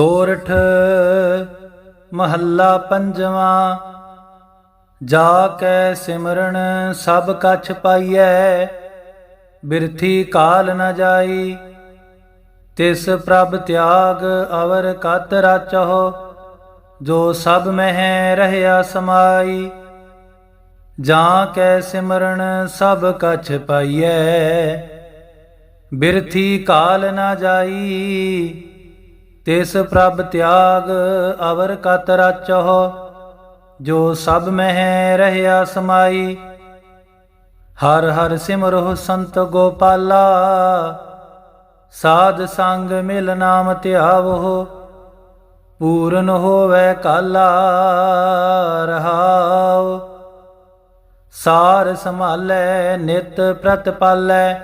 ਸੋਰਠ ਮਹੱਲਾ ਪੰਜਵਾਂ। ਜਾ ਕੈ ਸਿਮਰਨ ਸਭ ਕਛ ਪਾਈਐ, ਬਿਰਥੀ ਕਾਲ ਨ ਜਾਈ। ਤਿਸ ਪ੍ਰਭ ਤਿਆਗ ਅਵਰ ਕਤ ਰਾਚਹੁ, ਜੋ ਸਭ ਮਹਿ ਰਹਿਆ ਸਮਾਈ। ਜਾਂ ਕੈ ਸਿਮਰਨ ਸਭ ਕਛ ਪਾਈਐ, ਬਿਰਥੀ ਕਾਲ ਨਾ ਜਾਈ। ਤਿਸ ਪ੍ਰਭ ਤਿਆਗ ਅਵਰ ਕਤ ਰਾਚਹੁ, ਜੋ ਸਭ ਮਹਿ ਰਹਿਆ ਸਮਾਈ। ਹਰ ਹਰ ਸਿਮਰਹੁ ਸੰਤ ਗੋਪਾਲਾ, ਸਾਧ ਸੰਗ ਮਿਲ ਨਾਮ ਧਿਆਵੋ ਪੂਰਨ ਹੋਵੇ ਕਾਲਾ ਰਹਾਉ। ਸਾਰ ਸੰਭਾਲੈ, ਨਿਤ ਪ੍ਰਤਪਾਲੈ,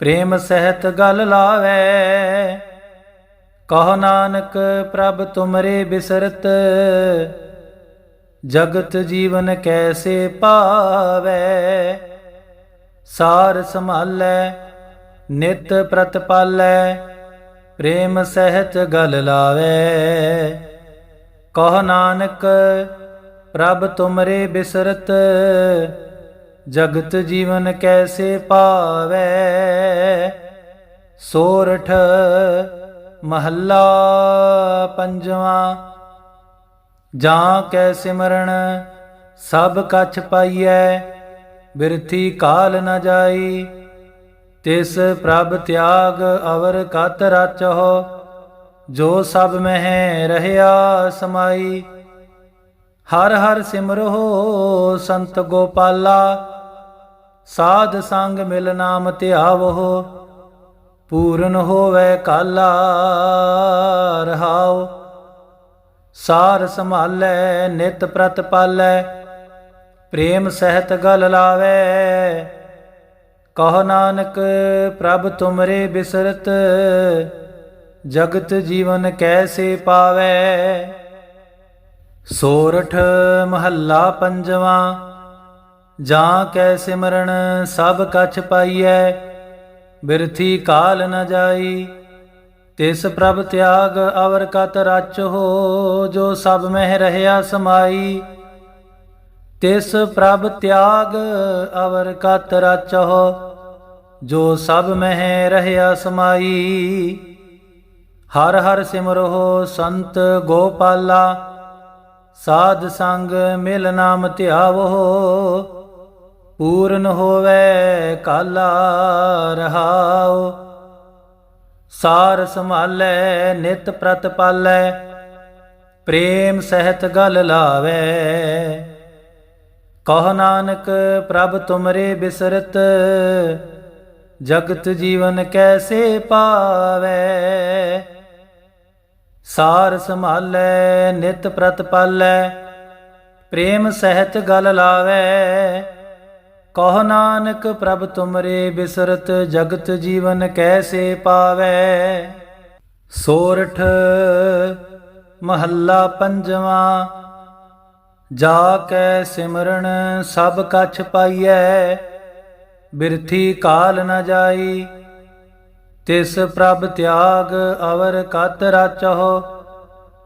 ਪ੍ਰੇਮ ਸਹਿਤ ਗਲ ਲਾਵੇ। ਕਹੋ ਨਾਨਕ ਪ੍ਰਭ ਤੁਮਰੇ ਬਿਸਰਤ, ਜਗਤ ਜੀਵਨ ਕੈਸੇ ਪਾਵੇ ਸਾਰ ਸੰਭਾਲੈ, ਨਿਤ ਪ੍ਰਤਪਾਲੈ ਪ੍ਰੇਮ ਸਹਿਤ ਗਲ ਲਾਵੇ। ਕਹ ਨਾਨਕ ਪ੍ਰਭ ਤੁਮਰੇ ਬਿਸਰਤ, ਜਗਤ ਜੀਵਨ ਕੈਸੇ ਪਾਵੇ ਸੋਰਠ ਮਹੱਲਾ ਪੰਜਵਾਂ, ਜਾਂ ਕੈ ਸਿਮਰਨ, ਸਭ ਕਛ ਪਾਈਐ, ਬਿਰਥੀ ਕਾਲ ਨ ਜਾਈ, ਤਿਸ ਪ੍ਰਭ ਤਿਆਗ ਅਵਰ ਕਤ ਰਾਚਹੁ, ਜੋ ਸਭ ਮਹਿ ਰਹਿਆ ਸਮਾਈ। ਹਰ ਹਰ ਸਿਮਰਹੁ ਸੰਤ ਗੋਪਾਲਾ, ਸਾਧ ਸੰਗ ਮਿਲ ਨਾਮ ਧਿਆਵੋ ਪੂਰਨ ਹੋਵੇ ਕਾਲਾ, ਰਹਾਉ। ਸਾਰ ਸੰਭਾਲੈ, ਨਿਤ ਪ੍ਰਤਪਾਲੈ ਪ੍ਰੇਮ ਸਹਿਤ ਗਲ ਲਾਵੇ। ਕਹ ਨਾਨਕ, ਪ੍ਰਭ ਤੁਮਰੇ ਬਿਸਰਤ। ਜਗਤ ਜੀਵਨ ਕੈਸੇ ਪਾਵੇ। ਸੋਰਠ ਮਹੱਲਾ ਪੰਜਵਾਂ, ਜਾਂ ਕੈ ਸਿਮਰਨ ਸਭ ਕਛ ਪਾਈਐ। ਬਿਰਥੀ ਕਾਲ ਨ ਜਾਈ। ਤਿਸ ਪ੍ਰਭ ਤਿਆਗ ਅਵਰ ਕਤ ਹੋ, ਜੋ ਸਭ ਮਹਿ ਰਹਿਆ ਸਮਾਈ। ਤਿਸ ਪ੍ਰਭ ਤਿਆਗ ਅਵਰ ਕਤ ਰਚ ਹੋ, ਜੋ ਸਭ ਮਹਿ ਰਹਿਆ ਸਮਾਈ। ਹਰ ਹਰ ਸਿਮਰੋ ਸੰਤ ਗੋਪਾਲਾ, ਸਾਧ ਸੰਗ ਮਿਲ ਨਾਮ ਧਿਆਵੋ। ਪੂਰਨ ਹੋਵੇ ਕਾਲਾ ਰਹਾਉ। ਸਾਰ ਸੰਭਾਲੈ, ਨਿਤ ਪ੍ਰਤਪਾਲੈ ਪ੍ਰੇਮ ਸਹਿਤ ਗਲ ਲਾਵੇ। ਕਹ ਨਾਨਕ, ਪ੍ਰਭ ਤੁਮਰੇ ਬਿਸਰਤ, ਜਗਤ ਜੀਵਨ ਕੈਸੇ ਪਾਵੇ। ਸਾਰ ਸੰਭਾਲੈ, ਨਿਤ ਪ੍ਰਤਪਾਲੈ ਪ੍ਰੇਮ ਸਹਿਤ ਗਲ ਲਾਵੇ। ਕਹ ਨਾਨਕ ਪ੍ਰਭ ਤੁਮਰੇ ਬਿਸਰਤ ਜਗਤ ਜੀਵਨ ਕੈਸੇ ਪਾਵੇ? ਸੋਰਠ ਮਹੱਲਾ ਪੰਜਵਾਂ, ਜਾ ਕੈ ਸਿਮਰਨ ਸਭ ਕਛ ਪਾਈਐ। ਬਿਰਥੀ ਕਾਲ ਨ ਜਾਈ, ਤਿਸ ਪ੍ਰਭ ਤਿਆਗ ਅਵਰ ਕਤ ਰਾਚਹੁ।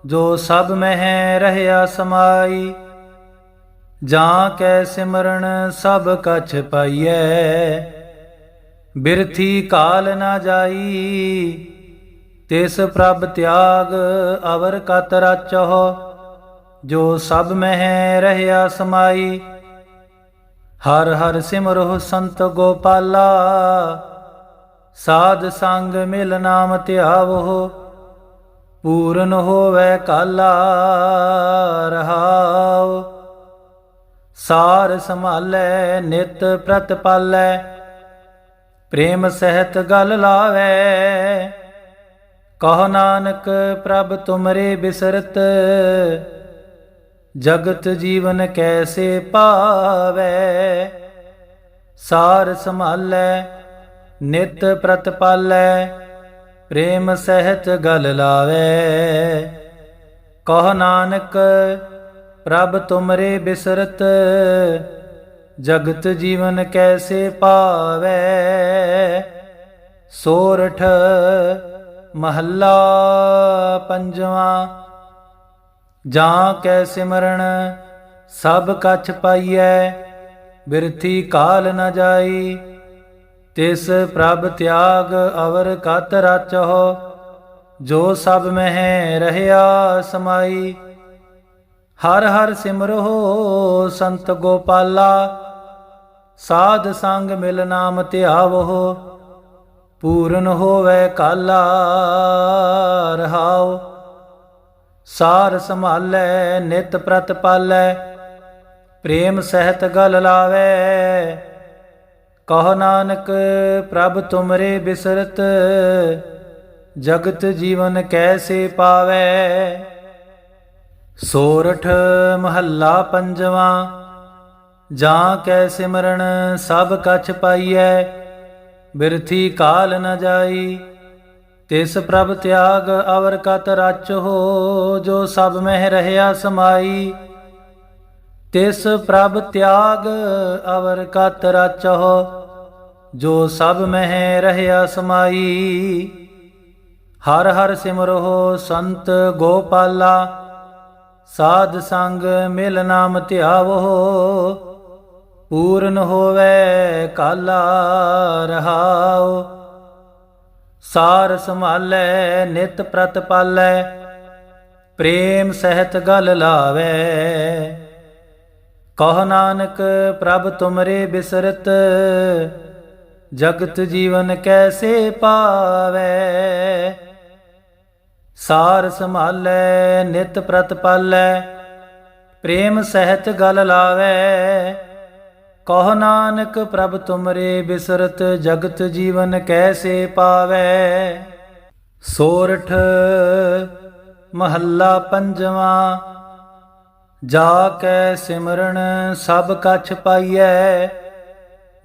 ਜੋ ਸਭ ਮਹਿ ਰਹਿਆ ਸਮਾਈ ਜਾਂ ਕੈ ਸਿਮਰਨ ਸਭ ਕਛ ਪਾਈਐ। ਬਿਰਥੀ ਕਾਲ ਨਾ ਜਾਈ, ਤਿਸ ਪ੍ਰਭ ਤਿਆਗ ਅਵਰ ਕਤ ਰਾਚਹੁ। ਜੋ ਸਭ ਮਹਿ ਰਹਿਆ ਸਮਾਈ, ਹਰ ਹਰ ਸਿਮਰਹੁ ਸੰਤ ਗੋਪਾਲਾ। ਸਾਧ ਸੰਗ ਮਿਲ ਨਾਮ ਧਿਆਵੋ ਪੂਰਨ ਹੋਵੇ ਕਾਲਾ ਰਹਾਉ। ਸਾਰ ਸੰਭਾਲੈ, ਨਿਤ ਪ੍ਰਤਪਾਲੈ ਪ੍ਰੇਮ ਸਹਿਤ ਗਲ ਲਾਵੇ। ਕਹ ਨਾਨਕ, ਪ੍ਰਭ ਤੁਮਰੇ ਬਿਸਰਤ, ਜਗਤ ਜੀਵਨ ਕੈਸੇ ਪਾਵੇ? ਸਾਰ ਸੰਭਾਲੈ, ਨਿਤ ਪ੍ਰਤਪਾਲੈ ਪ੍ਰੇਮ ਸਹਿਤ ਗਲ ਲਾਵੇ। ਕਹ ਨਾਨਕ ਪ੍ਰਭ ਤੁਮਰੇ ਬਿਸਰਤ, ਜਗਤ ਜੀਵਨ ਕੈਸੇ ਪਾਵੇ ਸੋਰਠ ਮਹੱਲਾ ਪੰਜਵਾਂ, ਜਾਂ ਕੈ ਸਿਮਰਨ, ਸਭ ਕਛ ਪਾਈਐ, ਬਿਰਥੀ ਕਾਲ ਨ ਜਾਈ। ਤਿਸ ਪ੍ਰਭ ਤਿਆਗ ਅਵਰ ਕਤ ਰਾਚਹੁ, ਜੋ ਸਭ ਮਹਿ ਰਹਿਆ ਸਮਾਈ। ਹਰ ਹਰ ਸਿਮਰੋ ਸੰਤ ਗੋਪਾਲਾ, ਸਾਧ ਸੰਗ ਮਿਲ ਨਾਮ ਧਿਆਵੋ ਪੂਰਨ ਹੋਵੇ ਕਾਲਾ ਰਹਾਉ। ਸਾਰ ਸੰਭਾਲੈ, ਨਿਤ ਪ੍ਰਤ ਪਾਲੈ, ਪ੍ਰੇਮ ਸਹਿਤ ਗਲ ਲਾਵੇ। ਕਹੋ ਨਾਨਕ, ਪ੍ਰਭ ਤੁਮਰੇ ਬਿਸਰਤ, ਜਗਤ ਜੀਵਨ ਕੈਸੇ ਪਾਵੇ। ਸੋਰਠ ਮਹੱਲਾ ਪੰਜਵਾਂ, ਜਾਂ ਕੈ ਸਿਮਰਨ ਸਭ ਕਛ ਪਾਈਐ, ਬਿਰਥੀ ਕਾਲ ਨ ਜਾਈ, ਤਿਸ ਪ੍ਰਭ ਤਿਆਗ ਅਵਰ ਕਤ ਰਚ ਹੋ, ਜੋ ਸਭ ਮਹਿ ਰਹਿਆ ਸਮਾਈ। ਤਿਸ ਪ੍ਰਭ ਤਿਆਗ ਅਵਰ ਕਤ ਰਚ ਹੋ, ਜੋ ਸਭ ਮਹਿ ਰਹਿਆ ਸਮਾਈ। ਹਰ ਹਰ ਸਿਮਰੋ ਸੰਤ ਗੋਪਾਲਾ ਸਾਧ ਸੰਗ ਮਿਲ ਨਾਮ ਧਿਆਵੋ, ਪੂਰਨ ਹੋਵੇ ਕਾਲਾ ਰਹਾਉ। ਸਾਰ ਸੰਭਾਲੈ, ਨਿਤ ਪ੍ਰਤ ਪਾਲੈ, ਪ੍ਰੇਮ ਸਹਿਤ ਗਲ ਲਾਵੇ। ਕਹ ਨਾਨਕ, ਪ੍ਰਭ ਤੁਮਰੇ ਬਿਸਰਤ, ਜਗਤ ਜੀਵਨ ਕੈਸੇ ਪਾਵੇ। ਸਾਰ ਸੰਭਾਲੈ, ਨਿਤ ਪ੍ਰਤ ਪਾਲੈ, ਪ੍ਰੇਮ ਸਹਿਤ ਗਲ ਲਾਵੇ। ਕਹ ਨਾਨਕ, ਪ੍ਰਭ ਤੁਮਰੇ ਬਿਸਰਤ, ਜਗਤ ਜੀਵਨ ਕੈਸੇ ਪਾਵੇ? ਸੋਰਠ ਮਹੱਲਾ ਪੰਜਵਾਂ ਜਾ ਕੈ ਸਿਮਰਨ ਸਭ ਕਛ ਪਾਈਐ,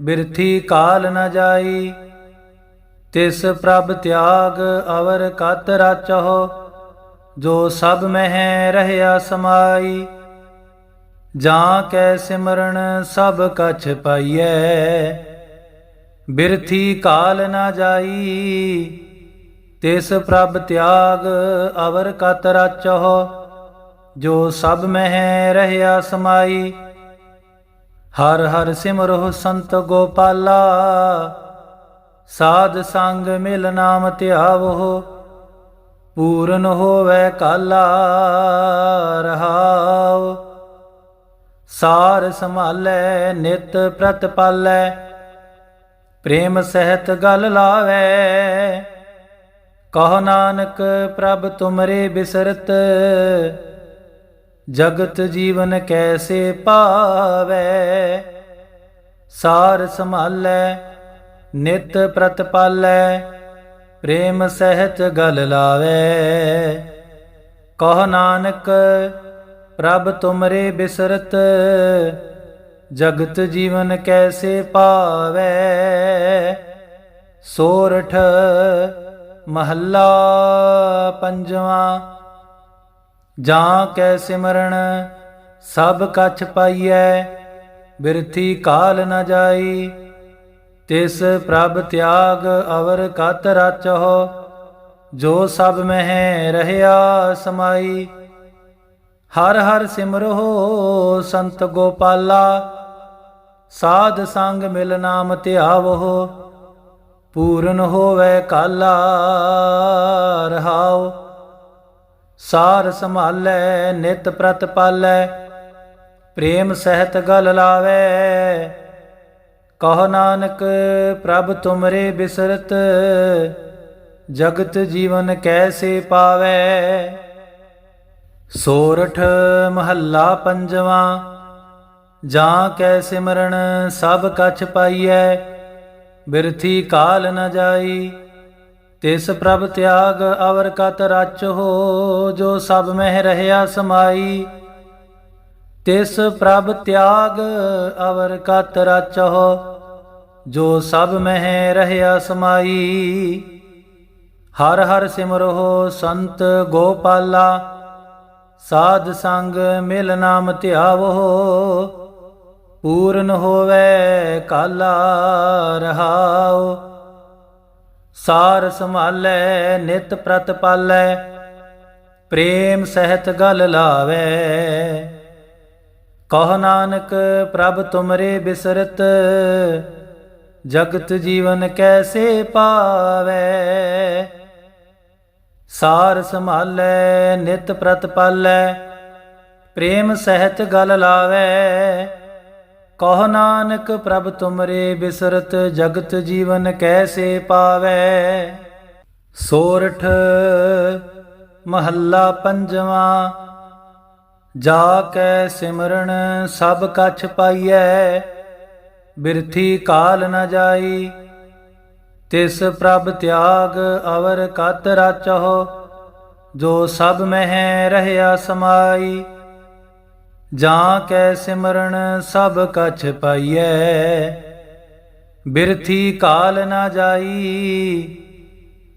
ਬਿਰਥੀ ਕਾਲ ਨ ਜਾਈ। ਤਿਸ ਪ੍ਰਭ ਤਿਆਗ ਅਵਰ ਕਤ ਰਾਚਹੁ, ਜੋ ਸਭ ਮਹਿ ਰਹਿਆ ਸਮਾਈ। ਜਾਂ ਕੈ ਸਿਮਰਨ ਸਭ ਕਛ ਪਾਈਐ, ਬਿਰਥੀ ਕਾਲ ਨਾ ਜਾਈ। ਤਿਸ ਪ੍ਰਭ ਤਿਆਗ ਅਵਰ ਕਤ ਰਾਚਹੁ, ਜੋ ਸਭ ਮਹਿ ਰਹਿਆ ਸਮਾਈ। ਹਰ ਹਰ ਸਿਮਰੋ ਸੰਤ ਗੋਪਾਲਾ ਸਾਧ ਸੰਗ ਮਿਲ ਨਾਮ ਧਿਆਵੋ ਪੂਰਨ ਹੋਵੇ ਕਾਲਾ ਰਹਾਉ। ਸਾਰ ਸੰਭਾਲੈ, ਨਿਤ ਪ੍ਰਤ ਪਾਲੈ, ਪ੍ਰੇਮ ਸਹਿਤ ਗਲ ਲਾਵੇ। ਕਹ ਨਾਨਕ, ਪ੍ਰਭ ਤੁਮਰੇ ਬਿਸਰਤ, ਜਗਤ ਜੀਵਨ ਕੈਸੇ ਪਾਵੇ। ਸਾਰ ਸੰਭਾਲੈ ਨਿਤ ਪ੍ਰਤ ਪਾਲੈ, ਪ੍ਰੇਮ ਸਹਿਤ ਗਲ ਲਾਵੇ। ਕਹ ਨਾਨਕ, ਪ੍ਰਭ ਤੁਮਰੇ ਬਿਸਰਤ, ਜਗਤ ਜੀਵਨ ਕੈਸੇ ਪਾਵੇ? ਸੋਰਠ ਮਹੱਲਾ ਪੰਜਵਾਂ, ਜਾਂ ਕੈ ਸਿਮਰਨ, ਸਭ ਕਛ ਪਾਈਐ, ਬਿਰਥੀ ਕਾਲ ਨ ਜਾਈ। ਤਿਸ ਪ੍ਰਭ ਤਿਆਗ ਅਵਰ ਕਤ ਰਾਚਹੁ, ਜੋ ਸਭ ਮਹਿ ਰਹਿਆ ਸਮਾਈ। ਹਰ ਹਰ ਸਿਮਰੋ ਸੰਤ ਗੋਪਾਲਾ, ਸਾਧ ਸੰਗ ਮਿਲ ਨਾਮ ਧਿਆਵੋ ਪੂਰਨ ਹੋਵੇ ਕਾਲਾ ਰਹਾਉ। ਸਾਰ ਸੰਭਾਲੈ, ਨਿਤ ਪ੍ਰਤ ਪਾਲੈ ਪ੍ਰੇਮ ਸਹਿਤ ਗਲ ਲਾਵੇ ਕਹ ਨਾਨਕ, ਪ੍ਰਭ ਤੁਮਰੇ ਬਿਸਰਤ, ਜਗਤ ਜੀਵਨ ਕੈਸੇ ਪਾਵੇ? ਸੋਰਠ ਮਹੱਲਾ ਪੰਜਵਾਂ, ਜਾਂ ਕੈ ਸਿਮਰਨ ਸਭ ਕਛ ਪਾਈਐ? ਬਿਰਥੀ ਕਾਲ ਨ ਜਾਈ, ਤਿਸ ਪ੍ਰਭ ਤਿਆਗ ਅਵਰ ਕਤ ਰਚ ਹੋ, ਜੋ ਸਭ ਮਹਿ ਰਹਿਆ ਸਮਾਈ। ਤਿਸ ਪ੍ਰਭ ਤਿਆਗ ਅਵਰ ਕਤ ਰਚ ਹੋ ਜੋ ਸਭ ਮਹਿ ਰਹਿਆ ਸਮਾਈ, ਹਰ ਹਰ ਸਿਮਰੋ ਸੰਤ ਗੋਪਾਲਾ, ਸਾਧ ਸੰਗ ਮਿਲ ਨਾਮ ਧਿਆਵੋ, ਪੂਰਨ ਹੋਵੇ ਕਾਲਾ ਰਹਾਉ। ਸਾਰ ਸੰਭਾਲੈ, ਨਿਤ ਪ੍ਰਤਪਾਲੈ ਪ੍ਰੇਮ ਸਹਿਤ ਗਲ ਲਾਵੇ। ਕਹ ਨਾਨਕ ਪ੍ਰਭ ਤੁਮਰੇ ਬਿਸਰਤ ਜਗਤ ਜੀਵਨ ਕੈਸੇ ਪਾਵੇ? ਸਾਰ ਸੰਭਾਲੈ, ਨਿਤ ਪ੍ਰਤਪਾਲੈ ਪ੍ਰੇਮ ਸਹਿਤ ਗਲ ਲਾਵੇ। ਕਹ ਨਾਨਕ, ਪ੍ਰਭ ਤੁਮਰੇ ਬਿਸਰਤ, ਜਗਤ ਜੀਵਨ ਕੈਸੇ ਪਾਵੇ? ਸੋਰਠ ਮਹੱਲਾ ਪੰਜਵਾਂ, ਜਾ ਕੈ ਸਿਮਰਨ ਸਭ ਕਛ ਪਾਈਐ। ਬਿਰਥੀ ਕਾਲ ਨ ਜਾਈ। ਤਿਸ ਪ੍ਰਭ ਤਿਆਗ ਅਵਰ ਕਤ ਰਾਚਹੁ, ਜੋ ਸਭ ਮਹਿ ਰਹਿਆ ਸਮਾਈ। ਜਾਂ ਕੈ ਸਿਮਰਨ ਸਭ ਕਛ ਪਾਈਐ। ਬਿਰਥੀ ਕਾਲ ਨਾ ਜਾਈ।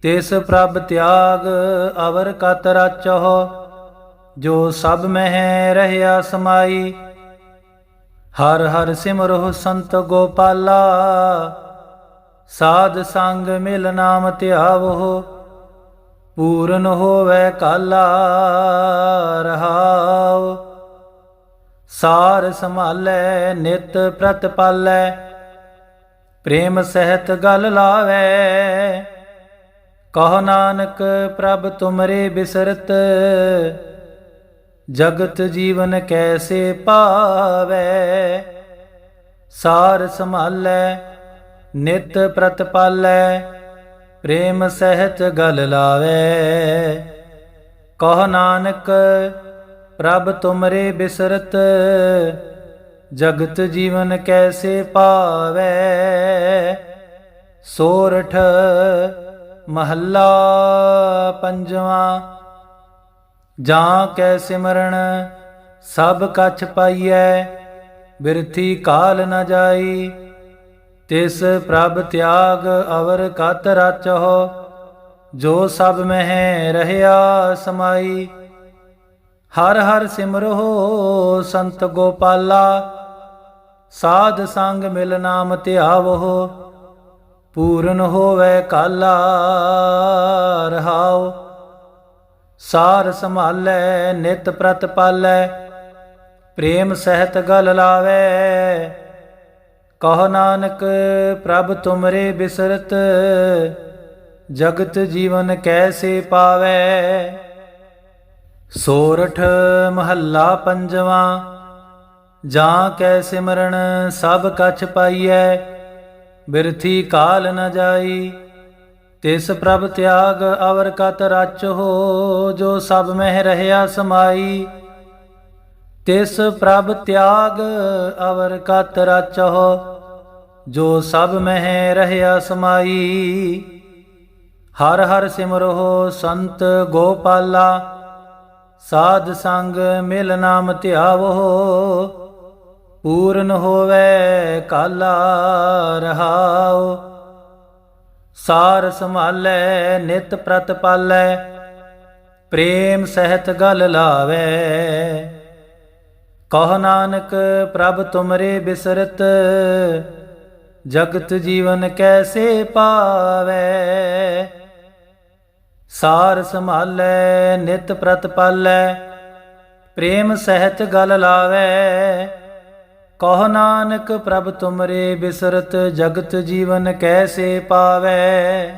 ਤਿਸ ਪ੍ਰਭ ਤਿਆਗ ਅਵਰ ਕਤ ਰਾਚਹੁ, ਜੋ ਸਭ ਮਹਿ ਰਹਿਆ ਸਮਾਈ। ਹਰ ਹਰ ਸਿਮਰੋ ਸੰਤ ਗੋਪਾਲਾ। ਸਾਧ ਸੰਗ ਮਿਲ ਨਾਮ ਧਿਆਵੋ, ਪੂਰਨ ਹੋਵੇ ਕਾਲਾ ਰਹਾਉ। ਸਾਰ ਸੰਭਾਲੈ, ਨਿਤ ਪ੍ਰਤਪਾਲੈ ਪ੍ਰੇਮ ਸਹਿਤ ਗਲ ਲਾਵੇ। ਕਹ ਨਾਨਕ ਪ੍ਰਭ ਤੁਮਰੇ ਬਿਸਰਤ ਜਗਤ ਜੀਵਨ ਕੈਸੇ ਪਾਵੇ? ਸਾਰ ਸੰਭਾਲੈ, ਨਿਤ ਪ੍ਰਤਪਾਲੈ ਪ੍ਰੇਮ ਸਹਿਤ ਗਲ ਲਾਵੇ। ਕਹ ਨਾਨਕ, ਪ੍ਰਭ ਤੁਮਰੇ ਬਿਸਰਤ, ਜਗਤ ਜੀਵਨ ਕੈਸੇ ਪਾਵੇ? ਸੋਰਠ ਮਹੱਲਾ ਪੰਜਵਾਂ ਜਾਂ ਕੈ ਸਿਮਰਨ, ਸਭ ਕਛ ਪਾਈਐ, ਬਿਰਥੀ ਕਾਲ ਨ ਜਾਈ। ਤਿਸ ਪ੍ਰਭ ਤਿਆਗ ਅਵਰ ਕਤ ਰਾਚਹੁ, ਜੋ ਸਭ ਮਹਿ ਰਹਿਆ ਸਮਾਈ। ਹਰ ਹਰ ਸਿਮਰੋ ਸੰਤ ਗੋਪਾਲਾ, ਸਾਧ ਸੰਗ ਮਿਲ ਨਾਮ ਧਿਆਵੋ ਪੂਰਨ ਹੋਵੇ ਕਾਲਾ ਰਹਾਉ। ਸਾਰ ਸੰਭਾਲੈ, ਨਿਤ ਪ੍ਰਤਪਾਲੈ ਪ੍ਰੇਮ ਸਹਿਤ ਗਲ ਲਾਵੇ। ਕਹ ਨਾਨਕ, ਪ੍ਰਭ ਤੁਮਰੇ ਬਿਸਰਤ, ਜਗਤ ਜੀਵਨ ਕੈਸੇ ਪਾਵੇ? ਸੋਰਠ ਮਹੱਲਾ ਪੰਜਵਾਂ, ਜਾਂ ਕੈ ਸਿਮਰਨ ਸਭ ਕਛ ਪਾਈਐ, ਬਿਰਥੀ ਕਾਲ ਨ ਜਾਈ। ਤਿਸ ਪ੍ਰਭ ਤਿਆਗ ਅਵਰ ਕਤ ਰਚ ਹੋ, ਜੋ ਸਭ ਮਹਿ ਰਹਿਆ ਸਮਾਈ। ਤਿਸ ਪ੍ਰਭ ਤਿਆਗ ਅਵਰ ਕਤ ਰਚ ਹੋ, ਜੋ ਸਭ ਮਹਿ ਰਹਿਆ ਸਮਾਈ। ਹਰ ਹਰ ਸਿਮਰੋ ਸੰਤ ਗੋਪਾਲਾ, ਸਾਧ ਸੰਗ ਮਿਲ ਨਾਮ ਧਿਆਵੋ। ਪੂਰਨ ਹੋਵੇ ਕਾਲਾ ਰਹਾਉ। ਸਾਰ ਸੰਭਾਲੈ, ਨਿਤ ਪ੍ਰਤਪਾਲੈ ਪ੍ਰੇਮ ਸਹਿਤ ਗਲ ਲਾਵੇ। ਕਹ ਨਾਨਕ, ਪ੍ਰਭ ਤੁਮਰੇ ਬਿਸਰਤ, ਜਗਤ ਜੀਵਨ ਕੈਸੇ ਪਾਵੇ? ਸਾਰ ਸੰਭਾਲੈ, ਨਿਤ ਪ੍ਰਤਪਾਲੈ ਪ੍ਰੇਮ ਸਹਿਤ ਗਲ ਲਾਵੇ। ਕਹ ਨਾਨਕ ਪ੍ਰਭ ਤੁਮਰੇ ਬਿਸਰਤ ਜਗਤ ਜੀਵਨ ਕੈਸੇ ਪਾਵੇ?